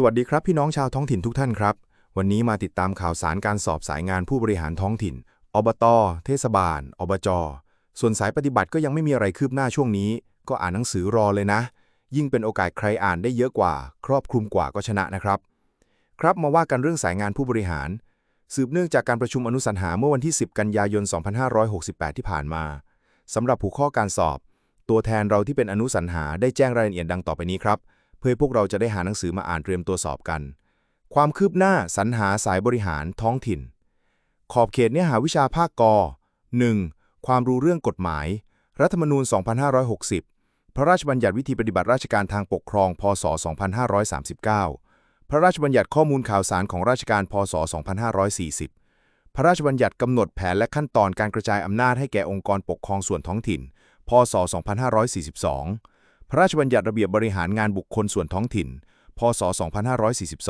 สวัสดีครับพี่น้องชาวท้องถิ่นทุกท่านครับ วันนี้มาติดตามข่าวสารการสอบสายงานผู้บริหารท้องถิ่น อบต เทศบาล อบจ ส่วนสายปฏิบัติก็ยังไม่มีอะไรคืบหน้าช่วงนี้ ก็อ่านหนังสือรอเลยนะ ยิ่งเป็นโอกาสใครอ่านได้เยอะกว่า ครอบคลุมกว่าก็ชนะนะครับ ครับมาว่ากันเรื่องสายงานผู้บริหาร สืบเนื่องจากการประชุมอนุสรรหาเมื่อวันที่ 10 กันยายน 2568 ที่ผ่านมาสำหรับหัวข้อการสอบ ตัวแทนเราที่เป็นอนุสรรหาได้แจ้งรายละเอียดดังต่อไปนี้ครับ เพื่อพวกเราจะได้หาหนังสือมาอ่านเตรียมตัวสอบกัน ความคืบหน้าสรรหาสายบริหารท้องถิ่น ขอบเขตเนื้อหาวิชาภาคก 1. ความรู้เรื่องกฎหมาย รัฐธรรมนูญ 2560 พระราชบัญญัติวิธีปฏิบัติราชการทางปกครอง พศ 2539 พระราชบัญญัติข้อมูลข่าวสารของราชการ พศ 2540 พระราชบัญญัติกำหนดแผนและขั้นตอนการกระจายอำนาจให้แก่องค์กรปกครองส่วนท้องถิ่น พศ 2542 พระราชบัญญัติระเบียบบริหารงานบุคคลส่วนท้องถิ่น พศ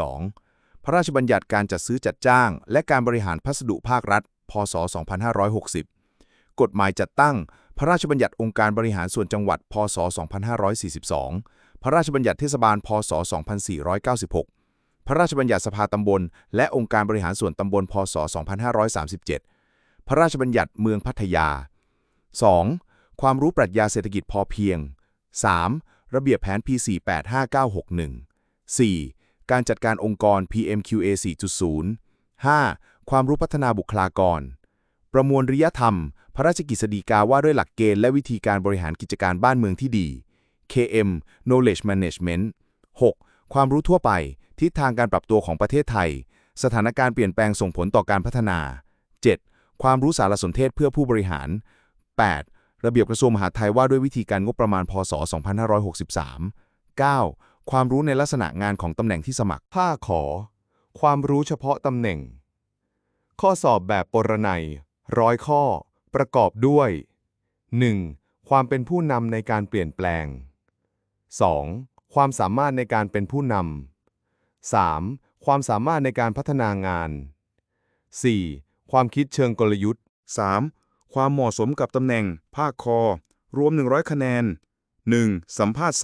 2542 พระราชบัญญัติการจัดซื้อจัดจ้าง และการบริหารพัสดุภาครัฐ พศ 2560 กฎหมายจัดตั้ง พระราชบัญญัติองค์การบริหารส่วนจังหวัด พศ 2542 พระราชบัญญัติเทศบาล พศ 2496 พระราชบัญญัติสภาตำบล และองค์การบริหารส่วนตำบล พศ 2537 พระราชบัญญัติเมืองพัทยา 2. ความรู้ปรัชญาเศรษฐกิจพอเพียง 3. ระเบียบแผน P4 85961 4. การจัดการองค์กร PMQA 4.0 5. ความรู้พัฒนาบุคลากร ประมวลริยธรรม พระราชกฤษฎีกาว่าด้วยหลักเกณฑ์และวิธีการบริหารกิจการบ้านเมืองที่ดี KM Knowledge Management 6. ความรู้ทั่วไป ทิศทางการปรับตัวของประเทศไทย สถานการณ์เปลี่ยนแปลงส่งผลต่อการพัฒนา 7. ความรู้สารสนเทศเพื่อผู้บริหาร 8. ระเบียบกระทรวงมหาดไทยว่าด้วยวิธีการงบประมาณพศ 2563 9. ความรู้ในลักษณะงานของตำแหน่งที่สมัคร 5 ขอ ความรู้เฉพาะตำแหน่ง ข้อสอบแบบปรนัยร้อยข้อ ประกอบด้วย 1. ความเป็นผู้นำในการเปลี่ยนแปลง 2. ความสามารถในการเป็นผู้นำ 3. ความสามารถในการพัฒนางาน 4. ความคิดเชิงกลยุทธ์ 3. ความเหมาะสมกับตำแหน่ง ภาคคอ รวม 100 คะแนน 1. สัมภาษณ์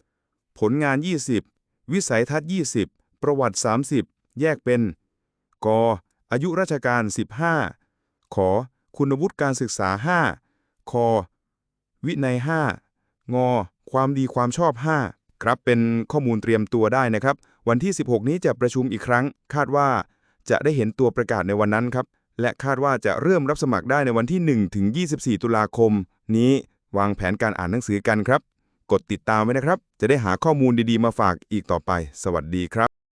30 ผลงาน 20 วิสัยทัศน์ 20 ประวัติ 30 แยกเป็น ก อายุราชการ 15ขอคุณวุฒิการศึกษา 5 ค วินัย 5 ง ความดีความชอบ 5 ครับเป็นข้อมูลเตรียมตัวได้นะครับ วันที่ 16 นี้จะประชุมอีกครั้ง คาดว่าจะได้เห็นตัวประกาศในวันนั้นครับ และคาดว่าจะเริ่มรับสมัครได้ในวันที่1ถึง24 ตุลาคม นี้วางแผนการอ่านหนังสือกันครับ กดติดตามไว้นะครับ จะได้หาข้อมูลดีๆมาฝากอีกต่อไป สวัสดีครับ